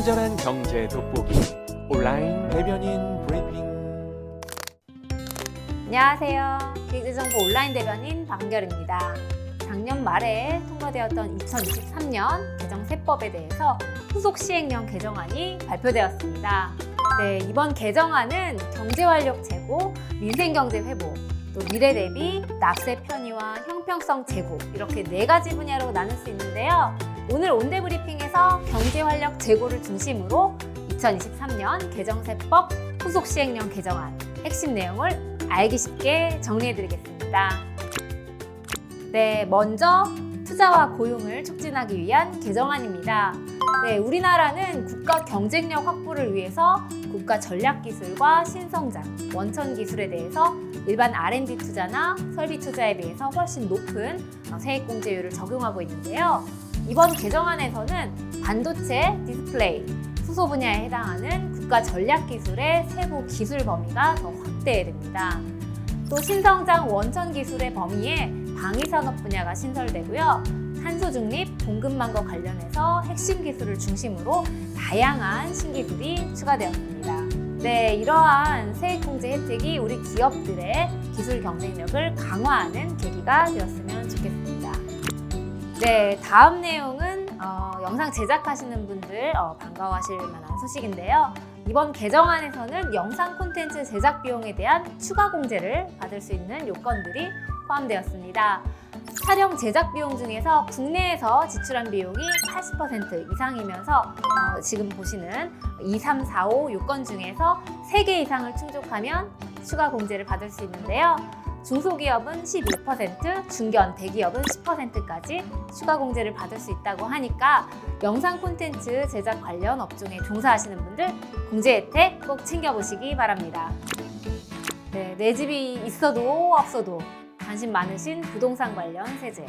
친절한 경제 돋보기 온라인 대변인 브리핑 안녕하세요. 기술정보 온라인 대변인 박은결입니다. 작년 말에 통과되었던 2023년 개정세법에 대해서 후속 시행령 개정안이 발표되었습니다. 네, 이번 개정안은 경제활력 제고, 민생경제 회복, 또 미래 대비, 납세 편의와 형평성 제고 이렇게 네 가지 분야로 나눌 수 있는데요. 오늘 온대 브리핑에서 경제활력 제고를 중심으로 2023년 개정세법 후속 시행령 개정안 핵심 내용을 알기 쉽게 정리해드리겠습니다. 네, 먼저 투자와 고용을 촉진하기 위한 개정안입니다. 네, 우리나라는 국가 경쟁력 확보를 위해서 국가 전략 기술과 신성장, 원천 기술에 대해서 일반 R&D 투자나 설비 투자에 비해서 훨씬 높은 어, 세액 공제율을 적용하고 있는데요. 이번 개정안에서는 반도체, 디스플레이, 수소 분야에 해당하는 국가 전략 기술의 세부 기술 범위가 더 확대됩니다. 또 신성장 원천 기술의 범위에 방위산업 분야가 신설되고요. 탄소 중립, 공급망과 관련해서 핵심 기술을 중심으로 다양한 신기술이 추가되었습니다. 네, 이러한 세액 공제 혜택이 우리 기업들의 기술 경쟁력을 강화하는 계기가 되었으면 좋겠습니다. 네, 다음 내용은 어, 영상 제작하시는 분들 어, 반가워하실 만한 소식인데요. 이번 개정안에서는 영상 콘텐츠 제작 비용에 대한 추가 공제를 받을 수 있는 요건들이 포함되었습니다. 촬영 제작 비용 중에서 국내에서 지출한 비용이 80% 이상이면서 어, 지금 보시는 2, 3, 4, 5 요건 중에서 3개 이상을 충족하면 추가 공제를 받을 수 있는데요. 중소기업은 12%, 중견 대기업은 10%까지 추가 공제를 받을 수 있다고 하니까 영상 콘텐츠 제작 관련 업종에 종사하시는 분들 공제 혜택 꼭 챙겨보시기 바랍니다. 네, 내 집이 있어도 없어도 관심 많으신 부동산 관련 세제,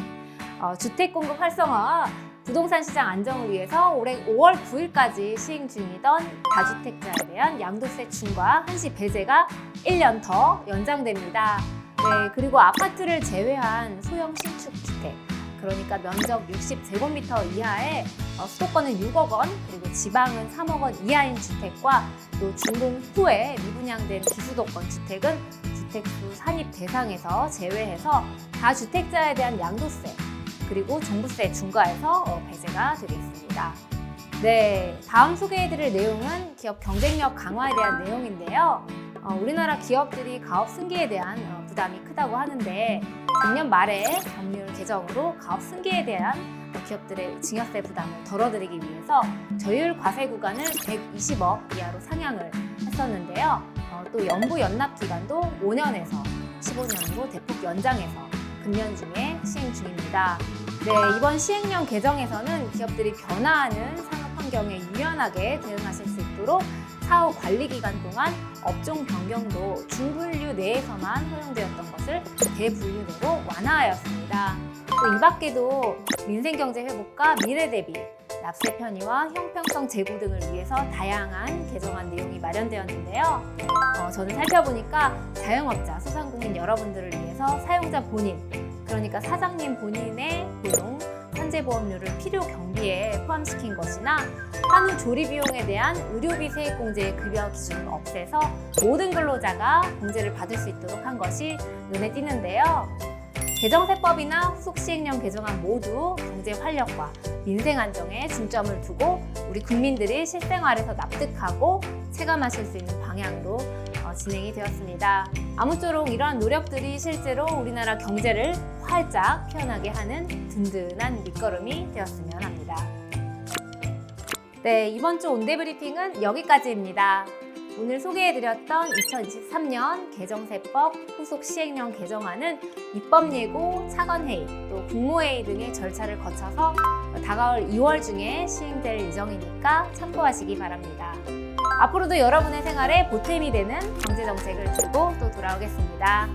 어, 주택 공급 활성화와 부동산 시장 안정을 위해서 올해 5월 9일까지 시행 중이던 다주택자에 대한 양도세 중과 한시 배제가 1년 더 연장됩니다. 네, 그리고 아파트를 제외한 소형 신축 주택, 그러니까 면적 60제곱미터 이하의 어, 수도권은 6억 원, 그리고 지방은 3억 원 이하인 주택과 또 준공 후에 미분양된 비수도권 주택은 주택수 산입 대상에서 제외해서 다주택자에 대한 양도세 그리고 종부세 중과에서 어, 배제가 되고 있습니다. 네, 다음 소개해드릴 내용은 기업 경쟁력 강화에 대한 내용인데요. 어, 우리나라 기업들이 가업 승계에 대한 어, 부담이 크다고 하는데 작년 말에 법률 개정으로 가업 승계에 대한 어, 기업들의 증여세 부담을 덜어드리기 위해서 저율 과세 구간을 120억 이하로 상향을 했었는데요. 어, 또 연부 연납 기간도 5년에서 15년으로 대폭 연장해서 금년 중에 시행 중입니다. 네, 이번 시행령 개정에서는 기업들이 변화하는 산업 환경에 유연하게 대응하실 수 있도록 사후 관리 기간 동안 업종 변경도 중분류 내에서만 허용되었던 것을 대분류내로 완화하였습니다. 또 이 밖에도 민생경제 회복과 미래 대비, 납세 편의와 형평성 제고 등을 위해서 다양한 개정안 내용이 마련되었는데요. 어, 저는 살펴보니까 자영업자, 소상공인 여러분들을 위해서 사용자 본인, 그러니까 사장님 본인의 고용, 산재보험료를 필요 경비에 포함시킨 것이나 한우 조리 비용에 대한 의료비 세액 공제의 급여 기준을 없애서 모든 근로자가 공제를 받을 수 있도록 한 것이 눈에 띄는데요. 개정세법이나 후속 시행령 개정안 모두 경제 활력과 민생 안정에 중점을 두고 우리 국민들이 실생활에서 납득하고 체감하실 수 있는 방향으로 어, 진행이 되었습니다. 아무쪼록 이러한 노력들이 실제로 우리나라 경제를 활짝 피어나게 하는 든든한 밑거름이 되었으면 합니다. 네, 이번 주 온대 브리핑은 여기까지입니다. 오늘 소개해드렸던 2023년 개정세법 후속 시행령 개정안은 입법 예고, 차관회의, 또 국무회의 등의 절차를 거쳐서 다가올 2월 중에 시행될 예정이니까 참고하시기 바랍니다. 앞으로도 여러분의 생활에 보탬이 되는 경제정책을 들고 또 돌아오겠습니다.